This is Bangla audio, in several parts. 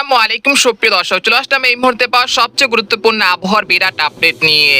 আসসালামু আলাইকুম, সুপ্রিয় দর্শক। চলে আসলাম এই মুহূর্তে পাওয়া সবচেয়ে গুরুত্বপূর্ণ আবহাওয়ার বিরাট আপডেট নিয়ে।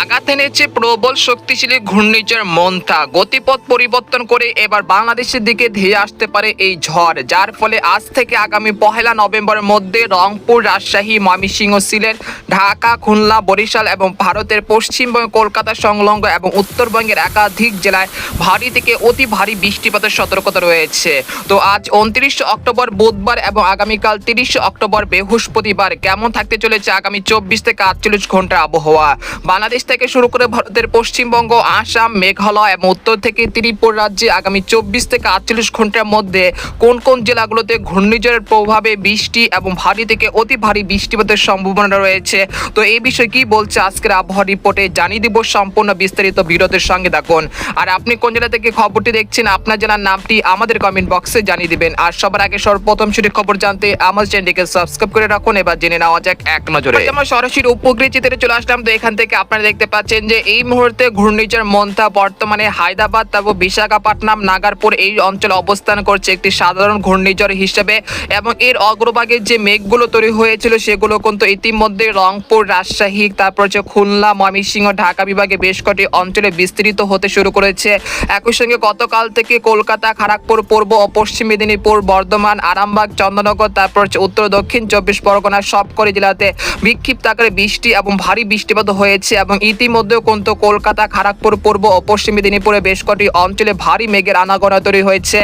আঘাত এনেছে প্রবল শক্তিশালী ঘূর্ণিঝড় মন্থা। গতিপথ পরিবর্তন করে এবার বাংলাদেশের দিকে ধেয়ে আসতে পারে এই ঝড়, যার ফলে আজ থেকে আগামী পহেলা নভেম্বরের মধ্যে রংপুর, রাজশাহী, ময়মনসিংহ, সিলেট, ঢাকা, খুলনা, বরিশাল এবং ভারতের পশ্চিমবঙ্গ, কলকাতা সংলগ্ন এবং উত্তরবঙ্গের একাধিক জেলায় ভারী থেকে অতি ভারী বৃষ্টিপাতের সতর্কতা রয়েছে। তো আজ উনত্রিশ অক্টোবর, বুধবার এবং আগামীকাল তিরিশ অক্টোবর বৃহস্পতিবার কেমন থাকতে চলেছে আগামী চব্বিশ থেকে আটচল্লিশ ঘণ্টার আবহাওয়া? বাংলাদেশ থেকে শুরু করে ভারতের পশ্চিমবঙ্গ, আসাম, মেঘালয় এবং উত্তর থেকে ত্রিপুর রাজ্যে আগামী চব্বিশ থেকে আটচল্লিশ ঘণ্টার মধ্যে কোন কোন জেলাগুলোতে ঘূর্ণিঝড়ের প্রভাবে বৃষ্টি এবং ভারী থেকে অতি ভারী বৃষ্টিপাতের সম্ভাবনা রয়েছে? তো এই বিষয়ে কি বলছে আজকের আবহাওয়া রিপোর্টে জানিয়ে দিব সম্পূর্ণ বিস্তারিত বিরতির সঙ্গে দেখুন আর আপনি কোন জেলা থেকে খবরটি দেখছেন, আপনার জেলার নামটি আমাদের কমেন্ট বক্সে জানিয়ে দিবেন। আর সবার আগে সর্বপ্রথম সঠিক খবর জানতে আমার চ্যানেলটিকে সাবস্ক্রাইব করে রাখুন। এবার জেনে নেওয়া যাক এক নজরে। আমরা সরাসরি উপগ্রহ চিত্রে চলে আসলাম। তো এখান থেকে আপনারা দেখতে পাচ্ছেন যে এই মুহূর্তে ঘূর্ণিঝড় মন্থা বর্তমানে হায়দ্রাবাদ তারপর বিশাখাপট্টনম, নাগারপুর এই অঞ্চলে অবস্থান করছে একটি সাধারণ ঘূর্ণিঝড় হিসেবে এবং এর অগ্রভাগে যে মেঘগুলো তৈরি হয়েছিল সেগুলো কিন্তু ইতিমধ্যে রংপুর, রাজশাহী, তারপর হচ্ছে খুলনা, ময়মনসিংহ, ঢাকা বিভাগে বেশ কটি অঞ্চলে বিস্তৃত হতে শুরু করেছে। একই সঙ্গে গতকাল থেকে কলকাতা খড়গপুর পূর্ব ও পশ্চিম মেদিনীপুর, বর্ধমান, আরামবাগ, চন্দ্রনগর, তারপর হচ্ছে উত্তর, দক্ষিণ চব্বিশ পরগনা, সবকটি জেলাতে বিক্ষিপ্ত আকারে বৃষ্টি এবং ভারী বৃষ্টিপাত হয়েছে এবং ইতিমধ্যে কিন্তু কলকাতা খড়গপুর পূর্ব ও পশ্চিম মেদিনীপুরে বেশ কটি অঞ্চলে ভারী মেঘের আনাগোনা তৈরি হয়েছে।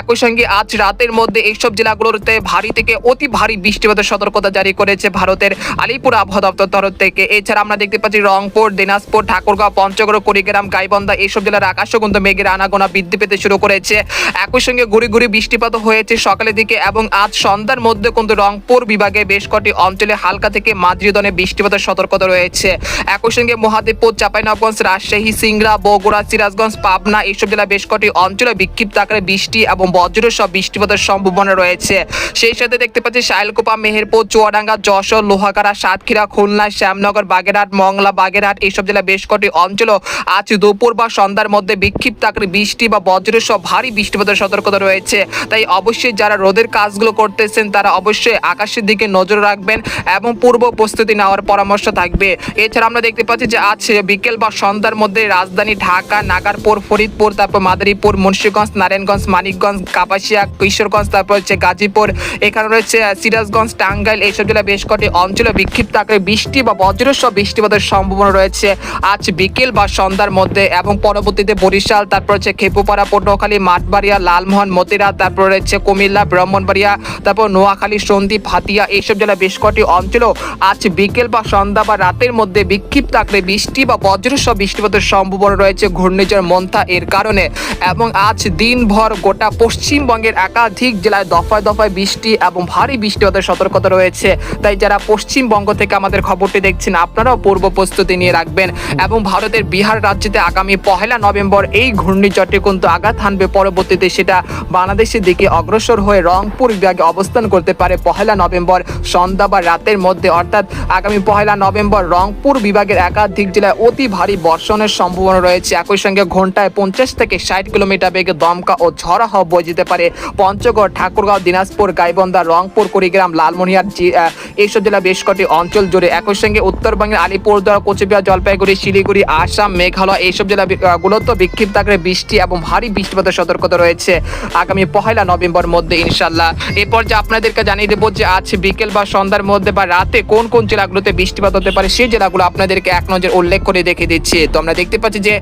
একই সঙ্গে আজ রাতের মধ্যে এইসব জেলাগুলোতে ভারী থেকে অতি ভারী বৃষ্টিপাতের সতর্কতা জারি করেছে ভারতের আলিপুর আবহাওয়া দপ্তর তরফ থেকে। এছাড়া আমরা দেখতে পাচ্ছি রংপুর, দিনাজপুর, ঠাকুরগাঁও, পঞ্চগড়, কুড়িগ্রাম, গাইবন্ধা এইসব জেলার আকাশও কিন্তু মেঘের আনাগোনা বৃদ্ধি পেতে শুরু করেছে। একই সঙ্গে গুড়ি গুড়ি বৃষ্টিপাত হয়েছে সকালের দিকে এবং আজ সন্ধ্যার মধ্যে কিন্তু রংপুর বিভাগে বেশ কটি অঞ্চলে হালকা থেকে মাঝারি বৃষ্টিপাতের সতর্কতা রয়েছে। একই সঙ্গে মহাদেবপুর, চাঁপাইনবাবগঞ্জ, রাজশাহী, সিংড়া, বগুড়া, সিরাজগঞ্জ, পাবনা এইসব জেলা বেশ কটি অঞ্চলে বিক্ষিপ্ত আকারে বৃষ্টি এবং বজ্র সব বৃষ্টিপাতের সম্ভাবনা রয়েছে। সেই সাথে দেখতে পাচ্ছি শাইলকুপা, মেহেরপুর, চুয়াডাঙ্গা, যশোর, লোহাগাড়া, সাতক্ষীরা, খুলনা, শ্যামনগর, বাগেরহাট, মংলা, বাগেরহাট এইসব জেলা বেশ কটি অঞ্চলও আজ দুপুর বা সন্ধ্যার মধ্যে বিক্ষিপ্ত আকারে বৃষ্টি বা বজ্র সব ভারী বৃষ্টিপাতের সতর্কতা রয়েছে। তাই অবশ্যই যারা রোদের কাজগুলো করতেছেন তারা অবশ্যই আকাশের দিকে নজর রাখবেন এবং পূর্ব প্রস্তুতি নেওয়ার পরামর্শ থাকবে। এছাড়া আমরা দেখতে পাচ্ছি যে আজ বিকেল বা সন্ধ্যার মধ্যে রাজধানী ঢাকা, নাগারপুর, ফরিদপুর, তারপর মাদারীপুর, মুন্সীগঞ্জ, নারায়ণগঞ্জ, মানিকগঞ্জ, কাপাসিয়া, কিশোরগঞ্জ, তারপর হচ্ছে গাজীপুর, এখানে রয়েছে সিরাজগঞ্জ, টাঙ্গাইল এইসব জেলা বেশ কটি অঞ্চলে বিক্ষিপ্ত আকারে বৃষ্টি বা বজ্রসহ বৃষ্টিপাতের সম্ভাবনা রয়েছে আজ বিকেল বা সন্ধ্যার মধ্যে এবং পরবর্তীতে বরিশাল, তারপর হচ্ছে খেপুপাড়া, পটুয়াখালী, মাঠবাড়িয়া, লালমোহন মতিরা তারপর রয়েছে কুমিল্লা, ব্রাহ্মণবাড়িয়া, তারপর নোয়াখালী সন্দ্বীপ হাতিয়া এইসব জেলা বেশ কটি অঞ্চলেও আজ বিকেল বা সন্ধ্যা বা রাতের মধ্যে বিক্ষিপ্ত আকারে বৃষ্টি বা বজ্রসহ বৃষ্টিপাতের সম্ভাবনা রয়েছে ঘূর্ণিঝড় মন্থা এর কারণে। এবং আজ দিনভর গোটা পশ্চিমবঙ্গের একাধিক জেলায় দফায় দফায় বৃষ্টি এবং ভারী বৃষ্টিপাতের সতর্কতা রয়েছে। তাই যারা পশ্চিমবঙ্গ থেকে আমাদের খবরটি দেখছেন, আপনারাও পূর্ব প্রস্তুতি নিয়ে রাখবেন। এবং ভারতের বিহার রাজ্যতে আগামী পহেলা নভেম্বর এই ঘূর্ণিঝড়টি কিন্তু আঘাত হানবে। পরবর্তীতে সেটা বাংলাদেশের দিকে অগ্রসর হয়ে রংপুর বিভাগে অবস্থান করতে পারে। পহেলা নভেম্বর সন্ধ্যা বা রাতের মধ্যে, অর্থাৎ আগামী পহেলা নভেম্বর রংপুর বিভাগের একাধিক জেলায় অতি ভারী বর্ষণের সম্ভাবনা রয়েছে। একই সঙ্গে ঘন্টায় পঞ্চাশ থেকে ষাট কিলোমিটার বেগে দমকা ও ঝড়া হওয়া বয়ে যেতে পারে। পঞ্চগড়, ঠাকুরগাঁও, দিনাজপুর, গাইবন্ধা, রংপুর, কুড়িগ্রাম লালমনিরহাট জি- এইসব জেলা বেশ কটি অঞ্চল জুড়ে। একই সঙ্গে উত্তরবঙ্গের আলিপুরদুয়ার, কোচবিহার, জলপাইগুড়ি, শিলিগুড়ি, আসাম, মেঘালয় এইসব জেলা বি- গুলোতে বিক্ষিপ্ত আকারে বৃষ্টি এবং ভারী বৃষ্টিপাতের সতর্কতা রয়েছে। আগামী পহেলা নভেম্বর মধ্যে ইনশাল্লাহ এরপর যে আপনাদেরকে জানিয়ে দেবো যে আজ বিকেল বা সন্ধ্যার মধ্যে বা রাতে কোন কোন জেলাগুলোতে বৃষ্টিপাত হতে পারে সেই জেলাগুলো আপনাদেরকে এক নজর উল্লেখ করে দেখে দিচ্ছি। তো আমরা দেখতে পাচ্ছি যে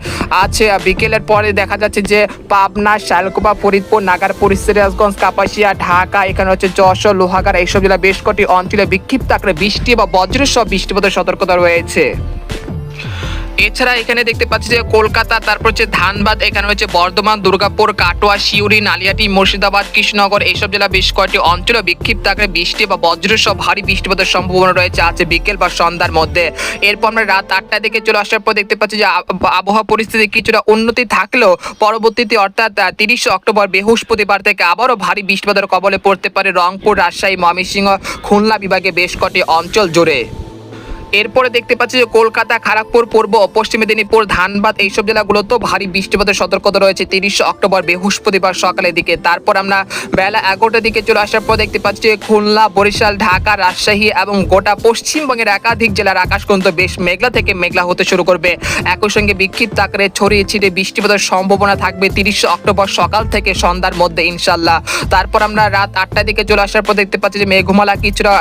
আজ বিকেলের পরে দেখা যাচ্ছে যে পাবনা শালকুপা ফরিদপুর, নাগারপুর, সিরাজগঞ্জ, কাপাসিয়া, ঢাকা, এখানে হচ্ছে যশোর, লোহাগাড়া, এইসব জেলা বেশ কটি অঞ্চলে বিক্ষিপ্ত আকারে বৃষ্টি বা বজ্রসহ বৃষ্টিপাতের সতর্কতা রয়েছে। এছাড়া এখানে দেখতে পাচ্ছি যে কলকাতা, তারপর হচ্ছে ধানবাদ, এখানে হচ্ছে বর্ধমান, দুর্গাপুর, কাটোয়া শিউরি নালিয়াটি, মুর্শিদাবাদ, কৃষ্ণনগর, এইসব জেলা বেশ কয়েকটি অঞ্চলে বিক্ষিপ্ত আকারে বৃষ্টি বা বজ্র বজ্রসহ ভারী বৃষ্টিপাতের সম্ভাবনা রয়েছে আছে বিকেল বা সন্ধ্যার মধ্যে। এরপর আমরা রাত আটটা দিকে চলে আসার পর দেখতে পাচ্ছি যে আবহাওয়া পরিস্থিতি কিছুটা উন্নতি থাকলেও পরবর্তীতে অর্থাৎ তিরিশে অক্টোবর বৃহস্পতিবার থেকে আবারও ভারী বৃষ্টিপাতের কবলে পড়তে পারে রংপুর, রাজশাহী, ময়মনসিংহ, খুলনা বিভাগে বেশ কটি অঞ্চল জুড়ে। এরপরে দেখতে পাচ্ছি যে কলকাতা খড়গপুর পূর্ব, পশ্চিম মেদিনীপুর, ধানবাদ এইসব জেলাগুলোতেও ভারী বৃষ্টিপাতের সতর্কতা রয়েছে। তিরিশে অক্টোবর বৃহস্পতিবার সকালের দিকে। তারপর আমরা বেলা এগারোটার দিকে চলে আসার পর দেখতে পাচ্ছি যে খুলনা, বরিশাল, ঢাকা, রাজশাহী এবং গোটা পশ্চিমবঙ্গের একাধিক জেলার আকাশ কিন্তু বেশ মেঘলা থেকে মেঘলা হতে শুরু করবে। একই সঙ্গে বিক্ষিপ্ত আকারে ছড়িয়ে ছিটে বৃষ্টিপাতের সম্ভাবনা থাকবে তিরিশে অক্টোবর সকাল থেকে সন্ধ্যার মধ্যে ইনশাল্লাহ তারপর আমরা রাত আটটার দিকে চলে আসার পর দেখতে পাচ্ছি যে মেঘমালা কিছুটা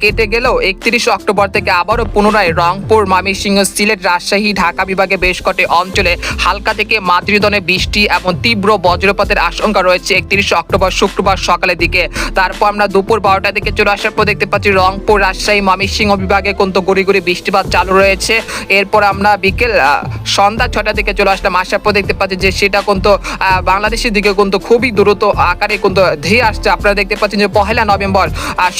কেটে গেলেও একত্রিশে অক্টোবর থেকে আবারও পুনরায় রংপুর, ময়মনসিংহ, সিলেট, রাজশাহী, ঢাকা বিভাগে বেশ কটি অঞ্চলে হালকা থেকে মাতৃদনে বৃষ্টি এবং তীব্র বজ্রপাতের আশঙ্কা রয়েছে একত্রিশে অক্টোবর শুক্রবার সকালের দিকে। তারপর আমরা দুপুর বারোটার দিকে চলে আসার পর দেখতে পাচ্ছি রংপুর, রাজশাহী, ময়মনসিংহ বিভাগে কিন্তু গড়ি গড়ি বৃষ্টিপাত চালু রয়েছে। এরপর আমরা বিকেল সন্ধ্যা ছটার দিকে চলে আসলাম। আসার পর দেখতে পাচ্ছি যে সেটা কিন্তু বাংলাদেশের দিকে কিন্তু খুবই দ্রুত আকারে কিন্তু ধেয়ে আসছে। আপনারা দেখতে পাচ্ছেন যে পহেলা নভেম্বর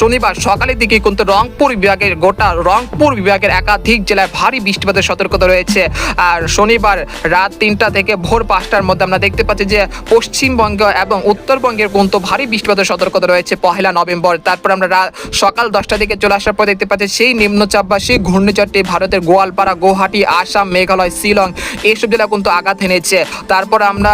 শনিবার সকালের দিকে কিন্তু রংপুর বিভাগের গোটা রংপুর বিভাগের একাধিক জেলায় ভারী বৃষ্টিপাতের সতর্কতা রয়েছে। আর শনিবার রাত তিনটা থেকে ভোর পাঁচটার মধ্যে আমরা দেখতে পাচ্ছি যে পশ্চিমবঙ্গ এবং উত্তরবঙ্গের কিন্তু ভারী বৃষ্টিপাতের সতর্কতা রয়েছে পহেলা নভেম্বর। তারপর আমরা রা- সকাল দশটা দিকে চলে আসার পর দেখতে পাচ্ছি সেই নিম্নচাপ বা সেই ঘূর্ণিঝড়টি ভারতের গোয়ালপাড়া গুয়াহাটি আসাম, মেঘালয়, শিলং এইসব জেলা কিন্তু আঘাত এনেছে। তারপর আমরা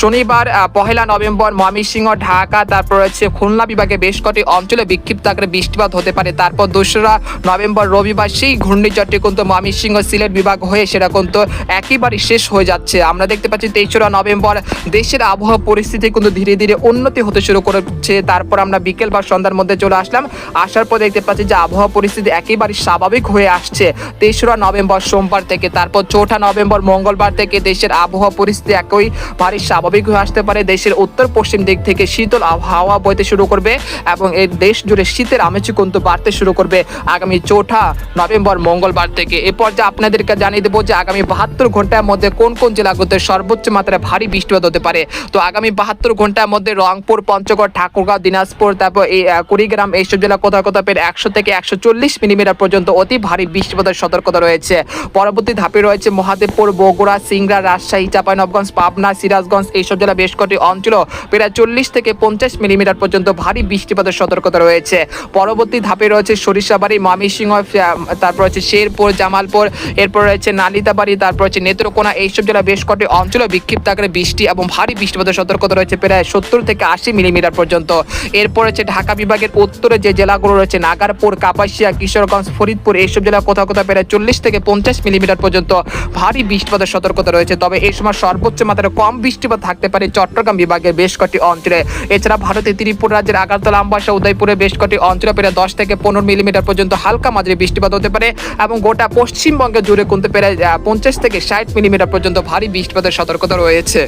শনিবার পহেলা নভেম্বর, ময়মনসিংহ, ঢাকা, তারপর হচ্ছে খুলনা বিভাগে বেশ কটি অঞ্চলে বিক্ষিপ্ত আকারে বৃষ্টিপাত হতে পারে। তারপর দোসরা নভেম্বর রবিবার সেই ঘূর্ণিঝড়টি কিন্তু ময়মনসিংহ সিলেট বিভাগ হয়ে সেটা কিন্তু একেবারে শেষ হয়ে যাচ্ছে। আমরা দেখতে পাচ্ছি তেইশরা নভেম্বর দেশের আবহাওয়া পরিস্থিতি কিন্তু ধীরে ধীরে উন্নতি হতে শুরু করেছে। তারপর আমরা বিকেল বা সন্ধ্যার মধ্যে চলে আসলাম। আসার পর দেখতে পাচ্ছি যে আবহাওয়া পরিস্থিতি একেবারে স্বাভাবিক হয়ে আসছে। তেইশরা নভেম্বর সোমবার থেকে, তারপর চৌঠা নভেম্বর মঙ্গলবার থেকে দেশের আবহাওয়া পরিস্থিতি একই ভারী স্বাভাবিক হয়ে আসতে পারে। দেশের উত্তর পশ্চিম দিক থেকে শীতল আবহাওয়া বইতে শুরু করবে এবং এই দেশ জুড়ে শীতের আমেজ কিন্তু বাড়তে শুরু করবে আগামী চৌঠা নভেম্বর, মঙ্গলবার থেকে। এরপর যে আপনাদেরকে জানিয়ে দেবো যে আগামী বাহাত্তর ঘণ্টার মধ্যে কোন কোন জেলাগুলোতে সর্বোচ্চ মাত্রায় ভারী বৃষ্টিপাত হতে পারে। তো আগামী বাহাত্তর ঘণ্টার মধ্যে রংপুর, পঞ্চগড়, ঠাকুরগাঁও, দিনাজপুর, তারপর এই কুড়িগ্রাম, এইসব জেলা কোথাও কোথাও পেয়ে একশো থেকে একশো চল্লিশ মিলিমিটার পর্যন্ত অতি ভারী বৃষ্টিপাতের সতর্কতা রয়েছে। পরবর্তী ধাপে রয়েছে মহাদেবপুর, বগুড়া, সিংড়া, রাজশাহী চাঁপাইনবগঞ্জ পাবনা, সিরাজগঞ্জ এইসব জেলা বেশ কটি অঞ্চল প্রায় চল্লিশ থেকে পঞ্চাশ মিলিমিটার পর্যন্ত ভারী বৃষ্টিপাতের সতর্কতা রয়েছে। পরবর্তী ধাপে রয়েছে সরিষাবাড়ি, ময়মনসিংহ তারপর রয়েছে শেরপুর, জামালপুর, এরপর রয়েছে নালিতাবাড়ি, তারপর রয়েছে নেত্রকোনা, এইসব জেলা বেশ কটি অঞ্চলে বিক্ষিপ্ত আকারে বৃষ্টি এবং ভারী বৃষ্টিপাতের সতর্কতা রয়েছে প্রায় সত্তর থেকে আশি মিলিমিটার পর্যন্ত। এরপর হচ্ছে ঢাকা বিভাগের উত্তরে যে জেলাগুলো রয়েছে, নাগারপুর, কাপাসিয়া, কিশোরগঞ্জ, ফরিদপুর, এইসব জেলা কোথাও কোথাও প্রায় চল্লিশ থেকে পঞ্চাশ মিলিমিটার পর্যন্ত ভারী বৃষ্টিপাতের সতর্কতা রয়েছে। তবে এই সময় সর্বোচ্চ মাত্রায় কম বৃষ্টিপাত থাকতে পারে চট্টগ্রাম বিভাগের বেশ কটি অঞ্চলে। এছাড়া ভারতের ত্রিপুর রাজ্যের আগারতলা, আমবাসা, উদয়পুরে বেশ কটি অঞ্চলে প্রায় দশ থেকে পনেরো মিলিমিটার পর্যন্ত হালকা মাঝারি বৃষ্টিপাত হতে পারে এবং গোটা পশ্চিমবঙ্গে জুড়ে কিন্তু প্রায় পঞ্চাশ থেকে ষাট মিলিমিটার পর্যন্ত ভারী বৃষ্টিপাতের সতর্কতা রয়েছে।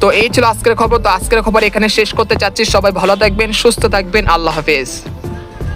তো এই ছিল আজকের খবর। তো আজকের খবর এখানে শেষ করতে চাচ্ছি। সবাই ভালো থাকবেন, সুস্থ থাকবেন। আল্লাহ হাফেজ।